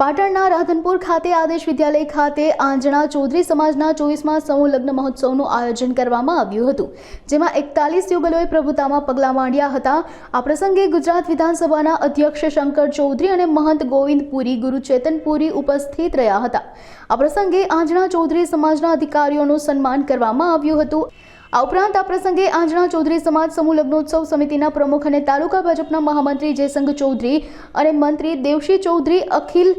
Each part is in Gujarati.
પાટણના રાધનપુર ખાતે આદેશ વિદ્યાલય ખાતે આંજણા ચૌધરી સમાજના ચોવીસમાં સમૂહ લગ્ન મહોત્સવનું આયોજન કરવામાં આવ્યું હતું, જેમાં એકતાલીસ યુગલોએ પ્રભુતામાં પગલાં માંડ્યા હતા. આ પ્રસંગે ગુજરાત વિધાનસભાના અધ્યક્ષ શંકર ચૌધરી અને મહંત ગોવિંદ પુરી, ગુરુ ચેતન ઉપસ્થિત રહ્યા હતા. આ પ્રસંગે આંજણા ચૌધરી સમાજના અધિકારીઓનું સન્માન કરવામાં આવ્યું હતું. આ ઉપરાંત આ પ્રસંગે આંજણા ચૌધરી સમાજ સમૂહ લગ્નોત્સવ સમિતિના પ્રમુખ અને તાલુકા ભાજપના મહામંત્રી જયસંઘ ચૌધરી અને મંત્રી દેવશી ચૌધરી અખિલ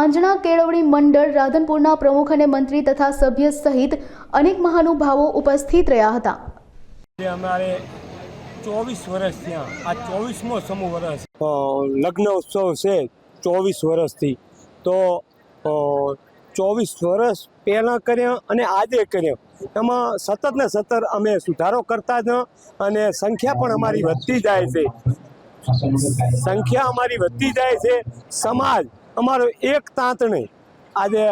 આંજણા કેળવણી મંડળ રાધનપુરના પ્રમુખ અને મંત્રી તથા સભ્ય સહિત અનેક મહાનુભાવો ઉપસ્થિત રહ્યા હતા. અમારે ચોવીસ વર્ષ થયા. આ ચોવીસમો સમૂહ વર્ષ. લગ્ન ઉત્સવ છે ચોવીસ વર્ષથી. તો ચોવીસ વર્ષ પહેલાં કર્યા અને આજે કર્યા. એમાં સતત ને સતત અમે સુધારો કરતા જ અને સંખ્યા પણ અમારી વધતી જાય છે. સંખ્યા અમારી વધતી જાય છે. સમાજ અમારો એક તાંતણે આજે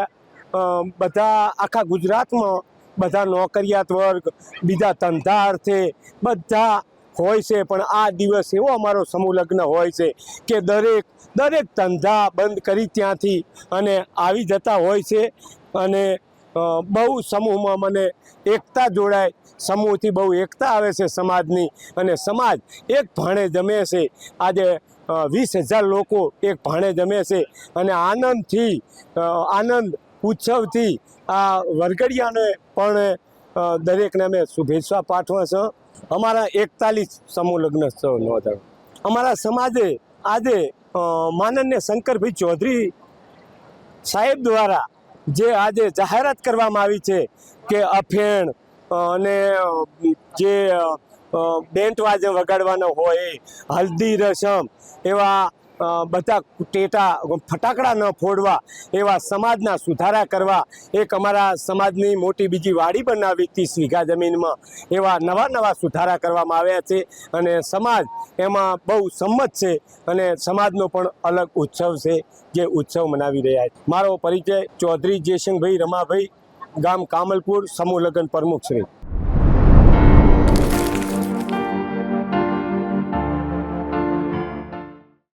બધા આખા ગુજરાતમાં બધા નોકરિયાત વર્ગ, બીજા ધંધા અર્થે બધા હોય છે, પણ આ દિવસ એવો અમારો સમૂહ લગ્ન હોય છે કે દરેક દરેક ધંધા બંધ કરી ત્યાંથી અને આવી જતા હોય છે અને બહુ સમૂહમાં મને એકતા જોડાય, સમૂહથી બહુ એકતા આવે છે સમાજની અને સમાજ એક ભાણે જમે છે. આજે વીસ હજાર લોકો એક ભાણે જમે છે અને આનંદથી આનંદ ઉત્સવથી આ વરઘડિયાને પણ દરેકને અમે શુભેચ્છા પાઠવા છે. અમારા એકતાલીસ સમૂહ લગ્ન નોંધાણ અમારા સમાજે આજે માનન્ય શંકરભાઈ ચૌધરી સાહેબ દ્વારા જે આજે જાહેરાત કરવામાં આવી છે કે અફેણ અને જે બેન્ટ વાજે વગાડવાનો હોય, હલ્દી, રસમ એવા બધા ટેટા ફટાકડા ન ફોડવા એવા સમાજના સુધારા કરવા એક અમારા સમાજની મોટી બીજી વાડી બનાવી ત્રીસ વીઘા જમીનમાં. એવા નવા નવા સુધારા કરવામાં આવ્યા છે અને સમાજ એમાં બહુ સંમત છે અને સમાજનો પણ અલગ ઉત્સવ છે જે ઉત્સવ મનાવી રહ્યા છે. મારો પરિચય ચૌધરી જયસિંહભાઈ રમાભાઈ, ગામ કામલપુર, સમૂહ લગ્ન પ્રમુખ શ્રી.